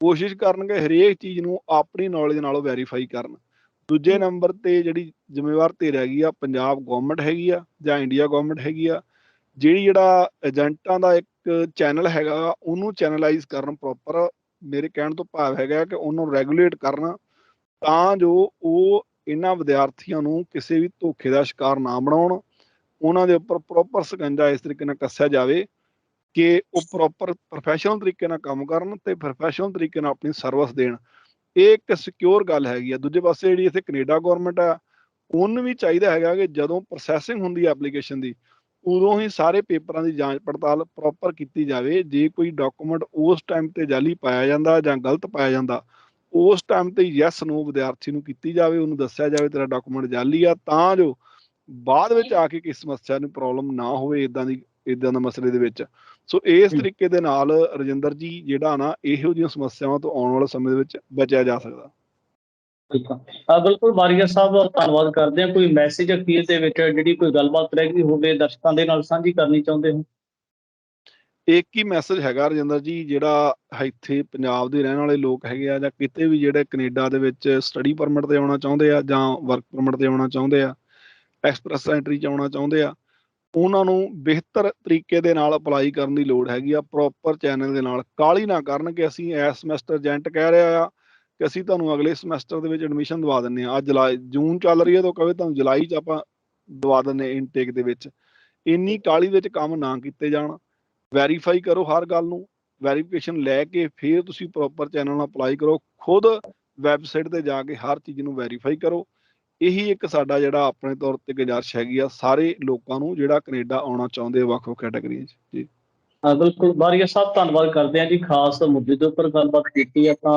B: ਕੋਸ਼ਿਸ਼ ਕਰਨਗੇ ਹਰੇਕ ਚੀਜ਼ ਨੂੰ ਆਪਣੀ ਨੌਲੇਜ ਨਾਲੋਂ ਵੈਰੀਫਾਈ ਕਰਨ। ਦੂਜੇ ਨੰਬਰ ਤੇ ਜਿਹੜੀ ਜ਼ਿੰਮੇਵਾਰ ਧਿਰ ਹੈਗੀ ਆ ਪੰਜਾਬ ਗਵਰਨਮੈਂਟ ਹੈਗੀ ਆ ਜਾਂ ਇੰਡੀਆ ਗਵਰਨਮੈਂਟ ਹੈਗੀ ਆ ਜਿਹੜੀ ਜਿਹੜਾ ਏਜੰਟਾਂ ਦਾ ਇੱਕ ਚੈਨਲ ਹੈਗਾ ਉਹਨੂੰ ਚੈਨਲਾਈਜ਼ ਕਰਨ ਪ੍ਰੋਪਰ ਮੇਰੇ ਕਹਿਣ ਤੋਂ ਭਾਵ ਹੈਗਾ ਕਿ ਉਹਨੂੰ ਰੈਗੂਲੇਟ ਕਰਨ ਤਾਂ ਜੋ ਉਹ ਇਹਨਾਂ ਵਿਦਿਆਰਥੀਆਂ ਨੂੰ ਕਿਸੇ ਵੀ ਧੋਖੇ ਦਾ ਸ਼ਿਕਾਰ ਨਾ ਬਣਾਉਣ ਉਹਨਾਂ ਦੇ ਉੱਪਰ ਪ੍ਰੋਪਰ ਸਕੰਜਾ ਇਸ ਤਰੀਕੇ ਨਾਲ ਕੱਸਿਆ ਜਾਵੇ ਕਿ ਉਹ ਪ੍ਰੋਪਰ ਪ੍ਰੋਫੈਸ਼ਨਲ ਤਰੀਕੇ ਨਾਲ ਕੰਮ ਕਰਨ ਤੇ ਪ੍ਰੋਫੈਸ਼ਨਲ ਤਰੀਕੇ ਨਾਲ ਆਪਣੀ ਸਰਵਿਸ ਦੇਣ। ਇਹ ਇੱਕ ਸਿਕਿਉਰ ਗੱਲ ਹੈਗੀ ਆ। ਦੂਜੇ ਪਾਸੇ ਜਿਹੜੀ ਇੱਥੇ ਕੈਨੇਡਾ ਗਵਰਨਮੈਂਟ ਆ ਉਹਨੂੰ ਵੀ ਚਾਹੀਦਾ ਹੈਗਾ ਕਿ ਜਦੋਂ ਪ੍ਰੋਸੈਸਿੰਗ ਹੁੰਦੀ ਹੈ ਐਪਲੀਕੇਸ਼ਨ ਦੀ ਉਦੋਂ ਹੀ ਸਾਰੇ ਪੇਪਰਾਂ ਦੀ ਜਾਂਚ ਪੜਤਾਲ ਪ੍ਰੋਪਰ ਕੀਤੀ ਜਾਵੇ। ਜੇ ਕੋਈ ਡਾਕੂਮੈਂਟ ਉਸ ਟਾਈਮ ਤੇ ਜਾਲੀ ਪਾਇਆ ਜਾਂਦਾ ਜਾਂ ਗਲਤ ਪਾਇਆ ਜਾਂਦਾ ਉਸ ਟਾਈਮ ਤੇ ਯੈਸ ਨੂੰ ਵਿਦਿਆਰਥੀ ਨੂੰ ਕੀਤੀ ਜਾਵੇ ਉਹਨੂੰ ਦੱਸਿਆ ਜਾਵੇ ਤੇਰਾ ਡਾਕੂਮੈਂਟ ਜਾਲੀ ਆ ਤਾਂ ਜੋ ਬਾਅਦ ਵਿੱਚ ਆ ਕੇ ਕਿਸੇ ਸਮੱਸਿਆ ਨੂੰ ਪ੍ਰੋਬਲਮ ਨਾ ਹੋਵੇ ਇਦਾਂ ਦੀ ਇਦਾਂ ਦਾ ਮਸਲੇ ਦੇ ਵਿੱਚ। ਸੋ ਇਸ। ਤਰੀਕੇ ਦੇ ਨਾਲ ਰਜਿੰਦਰ ਜੀ ਜਿਹੜਾ ਨਾ ਇਹੋ ਜਿਹੀਆਂ ਸਮੱਸਿਆਵਾਂ ਤੋਂ ਆਉਣ ਵਾਲੇ ਸਮੇਂ ਦੇ ਵਿੱਚ ਬਚਿਆ ਜਾ ਸਕਦਾ।
A: ਬਿਲਕੁਲ ਅ, ਬਿਲਕੁਲ ਬਾਰੀਆ ਸਾਹਿਬ ਧੰਨਵਾਦ ਕਰਦੇ ਹਾਂ। ਕੋਈ ਮੈਸੇਜ ਅਖੀਰ ਦੇ ਵਿੱਚ ਜਿਹੜੀ ਕੋਈ ਗੱਲਬਾਤ ਰਹਿ ਗਈ ਹੋਵੇ ਦਰਸ਼ਕਾਂ ਦੇ ਨਾਲ ਸਾਂਝੀ ਕਰਨੀ ਚਾਹੁੰਦੇ ਹੋ?
B: ਇੱਕ ਹੀ ਮੈਸੇਜ ਹੈਗਾ ਰਜਿੰਦਰ ਜੀ ਜਿਹੜਾ ਇੱਥੇ ਪੰਜਾਬ ਦੇ ਰਹਿਣ ਵਾਲੇ ਲੋਕ ਹੈਗੇ ਆ ਜਾਂ ਕਿਤੇ ਵੀ ਜਿਹੜੇ ਕੈਨੇਡਾ ਦੇ ਵਿੱਚ ਸਟੱਡੀ ਪਰਮਿਟ ਤੇ ਆਉਣਾ ਚਾਹੁੰਦੇ ਆ ਜਾਂ ਵਰਕ ਪਰਮਿਟ ਤੇ ਆਉਣਾ ਚਾਹੁੰਦੇ ਆ ਐਕਸਪ੍ਰੈਸ ਐਂਟਰੀ ਚ ਆਉਣਾ ਚਾਹੁੰਦੇ ਆ ਉਹਨਾਂ ਨੂੰ ਬਿਹਤਰ ਤਰੀਕੇ ਦੇ ਨਾਲ ਅਪਲਾਈ ਕਰਨ ਦੀ ਲੋੜ ਹੈਗੀ ਆ ਪ੍ਰੋਪਰ ਚੈਨਲ ਦੇ ਨਾਲ। ਕਾਲੀ ਨਾ ਕਰਨ ਕਿ ਅਸੀਂ ਇਸ ਸਮੈਸਟਰ ਏਜੰਟ ਕਹਿ ਰਿਹਾ ਆ ਕਿ ਅਸੀਂ ਤੁਹਾਨੂੰ ਅਗਲੇ ਸਮੈਸਟਰ ਦੇ ਵਿੱਚ ਐਡਮਿਸ਼ਨ ਦਵਾ ਦਿੰਨੇ ਆ ਅੱਜ ਜੁਲਾਈ ਜੂਨ ਚੱਲ ਰਹੀ ਹੈ ਤਾਂ ਕਹੇ ਤੁਹਾਨੂੰ ਜੁਲਾਈ ਚ ਆਪਾਂ ਦਵਾ ਦਿੰਨੇ ਇਨਟੇਕ ਦੇ ਵਿੱਚ। ਇੰਨੀ ਕਾਲੀ ਵਿੱਚ ਕੰਮ ਨਾ ਕੀਤੇ ਜਾਣ। ਵੈਰੀਫਾਈ ਕਰੋ ਹਰ ਗੱਲ ਨੂੰ। ਵੈਰੀਫਿਕੇਸ਼ਨ ਲੈ ਕੇ ਫਿਰ ਤੁਸੀਂ ਪ੍ਰੋਪਰ ਚੈਨਲ ਨਾਲ ਅਪਲਾਈ ਕਰੋ। ਖੁਦ ਵੈਬਸਾਈਟ ਤੇ ਜਾ ਕੇ ਹਰ ਚੀਜ਼ ਨੂੰ ਵੈਰੀਫਾਈ ਕਰੋ। ਇਹੀ ਇੱਕ ਸਾਡਾ ਜਿਹੜਾ ਆਪਣੇ ਤੌਰ ਤੇ ਗੁਜ਼ਾਰਿਸ਼ ਹੈਗੀ ਆ ਸਾਰੇ ਲੋਕਾਂ ਨੂੰ ਜਿਹੜਾ ਕੈਨੇਡਾ ਆਉਣਾ ਚਾਹੁੰਦੇ ਆ ਵੱਖ-ਵੱਖ ਕੈਟਾਗਰੀਆਂ 'ਚ ਜੀ।
A: ਹਾਂ ਬਿਲਕੁਲ। ਬਾਰੀਆ ਸਾਹਿਬ ਧੰਨਵਾਦ ਕਰਦੇ ਹਾਂ ਜੀ ਖਾਸ ਮੁੱਦੇ ਦੇ ਉੱਪਰ ਗੱਲਬਾਤ ਕੀਤੀ। ਆਪਾਂ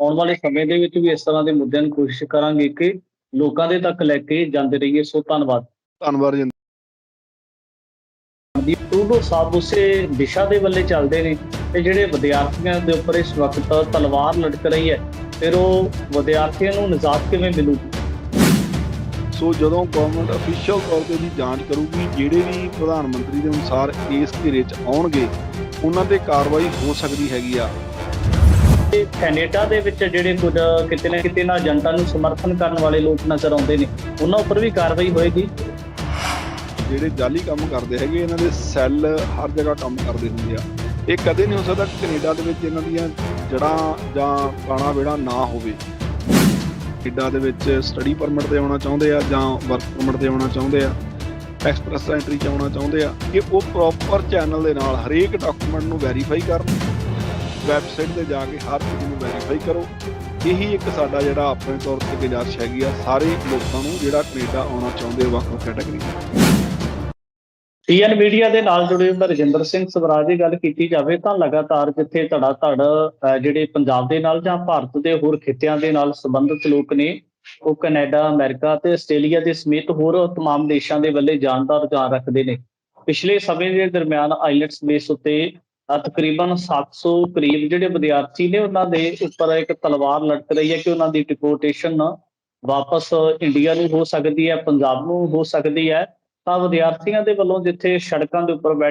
A: ਆਉਣ ਵਾਲੇ ਸਮੇਂ ਦੇ ਵਿੱਚ ਵੀ ਇਸ ਤਰ੍ਹਾਂ ਦੇ ਮੁੱਦਿਆਂ ਨੂੰ ਕੋਸ਼ਿਸ਼ ਕਰਾਂਗੇ ਕਿ ਲੋਕਾਂ ਦੇ ਤੱਕ ਲੈ ਕੇ ਜਾਂਦੇ ਰਹੀਏ। ਸੋ ਧੰਨਵਾਦ।
B: ਧੰਨਵਾਦ ਰਜਿੰਦਰ
A: ਦੀ ਟੂਡੋ ਸਾਹਿਬ ਉਸੇ ਦਿਸ਼ਾ ਦੇ ਵੱਲੇ ਚੱਲਦੇ ਨੇ ਤੇ ਜਿਹੜੇ ਵਿਦਿਆਰਥੀਆਂ ਦੇ ਉੱਪਰ ਇਸ ਵਕਤ ਤਲਵਾਰ ਲਟਕ ਰਹੀ ਹੈ ਫਿਰ ਉਹ ਵਿਦਿਆਰਥੀਆਂ ਨੂੰ ਨਿਜਾਤ ਕਿਵੇਂ ਮਿਲੂਗੀ?
B: ਸੋ ਜਦੋਂ ਗਵਰਨਮੈਂਟ ਅਫੀਸ਼ੀਅਲ ਤੌਰ ਤੇ ਦੀ ਜਾਂਚ ਕਰੂਗੀ ਜਿਹੜੇ ਵੀ ਪ੍ਰਧਾਨ ਮੰਤਰੀ ਦੇ ਅਨੁਸਾਰ ਇਸ ਘੇਰੇ 'ਚ ਆਉਣਗੇ ਉਹਨਾਂ ਤੇ ਕਾਰਵਾਈ ਹੋ ਸਕਦੀ ਹੈਗੀ ਆ।
A: ਕੈਨੇਡਾ ਦੇ ਵਿੱਚ ਜਿਹੜੇ ਕੁਝ ਕਿਤੇ ਨਾ ਕਿਤੇ ਨਾ ਜਨਤਾ ਨੂੰ ਸਮਰਥਨ ਕਰਨ ਵਾਲੇ ਲੋਕ ਨਜ਼ਰ ਆਉਂਦੇ ਨੇ ਉਹਨਾਂ ਉੱਪਰ ਵੀ ਕਾਰਵਾਈ ਹੋਏਗੀ।
B: ਜਿਹੜੇ ਜਾਲੀ ਕੰਮ ਕਰਦੇ ਹੈਗੇ ਇਹਨਾਂ ਦੇ ਸੈੱਲ ਹਰ ਜਗ੍ਹਾ ਕੰਮ ਕਰਦੇ ਹੁੰਦੇ ਆ। ਇਹ ਕਦੇ ਨਹੀਂ ਹੋ ਸਕਦਾ ਕਿ ਕੈਨੇਡਾ ਦੇ ਵਿੱਚ ਇਹਨਾਂ ਦੀਆਂ ਜੜਾਂ ਜਾਂ ਕਾਣਾ ਵੇੜਾ ਨਾ ਹੋਵੇ। ਕੈਨੇਡਾ ਦੇ ਵਿੱਚ ਸਟੱਡੀ ਪਰਮਿਟ ਤੇ ਆਉਣਾ ਚਾਹੁੰਦੇ ਆ ਜਾਂ ਵਰਕ ਪਰਮਿਟ ਤੇ ਆਉਣਾ ਚਾਹੁੰਦੇ ਆ ਐਕਸਪ੍ਰੈਸ ਐਂਟਰੀ ਚ ਆਉਣਾ ਚਾਹੁੰਦੇ ਆ, ਕਿ ਉਹ ਪ੍ਰੋਪਰ ਚੈਨਲ ਦੇ ਨਾਲ ਹਰੇਕ ਡਾਕੂਮੈਂਟ ਨੂੰ ਵੈਰੀਫਾਈ ਕਰਨ ਵੈਬਸਾਈਟ ਤੇ ਜਾ ਕੇ ਹਰ ਚੀਜ਼ ਨੂੰ ਵੈਰੀਫਾਈ ਕਰੋ। ਇਹੀ ਇੱਕ ਸਾਡਾ ਜਿਹੜਾ ਆਪਣੇ ਤੌਰ ਤੇ ਗੁਜ਼ਾਰਿਸ਼ ਹੈਗੀ ਆ, ਸਾਰੇ ਲੋਕਾਂ ਨੂੰ ਜਿਹੜਾ ਕੈਨੇਡਾ ਆਉਣਾ ਚਾਹੁੰਦੇ ਵੱਖ-ਵੱਖ ਕੈਟਾਗਰੀ
A: ਟੀਐਨ ਮੀਡੀਆ ਦੇ ਨਾਲ ਜੁੜੇ ਮੈਂ ਰਜਿੰਦਰ ਸਿੰਘ ਸਵਰਾਜ ਦੀ ਗੱਲ ਕੀਤੀ ਜਾਵੇ ਤਾਂ ਲਗਾਤਾਰ ਜਿੱਥੇ ਧੜਾ ਧੜ ਜਿਹੜੇ ਪੰਜਾਬ ਦੇ ਨਾਲ ਜਾਂ ਭਾਰਤ ਦੇ ਹੋਰ ਖਿੱਤਿਆਂ ਦੇ ਨਾਲ ਸੰਬੰਧਿਤ ਲੋਕ ਨੇ, ਉਹ ਕੈਨੇਡਾ, ਅਮਰੀਕਾ ਤੇ ਆਸਟ੍ਰੇਲੀਆ ਦੇ ਸਮੇਤ ਹੋਰ ਤਮਾਮ ਦੇਸ਼ਾਂ ਦੇ ਵੱਲੇ ਜਾਣ ਦਾ ਰੁਝਾਨ ਰੱਖਦੇ ਨੇ। ਪਿਛਲੇ ਸਮੇਂ ਦੇ ਦਰਮਿਆਨ ਆਈਲੈਟਸ ਬੇਸ ਉੱਤੇ, ਅਹ, ਤਕਰੀਬਨ 700 ਕਰੀਬ ਜਿਹੜੇ ਵਿਦਿਆਰਥੀ ਨੇ ਉਹਨਾਂ ਦੇ ਉੱਪਰ ਇੱਕ ਤਲਵਾਰ ਲਟਕ ਰਹੀ ਹੈ ਕਿ ਉਹਨਾਂ ਦੀ ਡਿਪੋਰਟੇਸ਼ਨ ਵਾਪਸ ਇੰਡੀਆ ਨੂੰ ਹੋ ਸਕਦੀ ਹੈ, ਪੰਜਾਬ ਨੂੰ ਹੋ ਸਕਦੀ ਹੈ। ਤਾਂ ਵਿਦਿਆਰਥੀਆਂ ਦੇ ਵੱਲੋਂ ਜਿੱਥੇ ਸੜਕਾਂ ਦੇ ਉੱਪਰ ਬੈਠ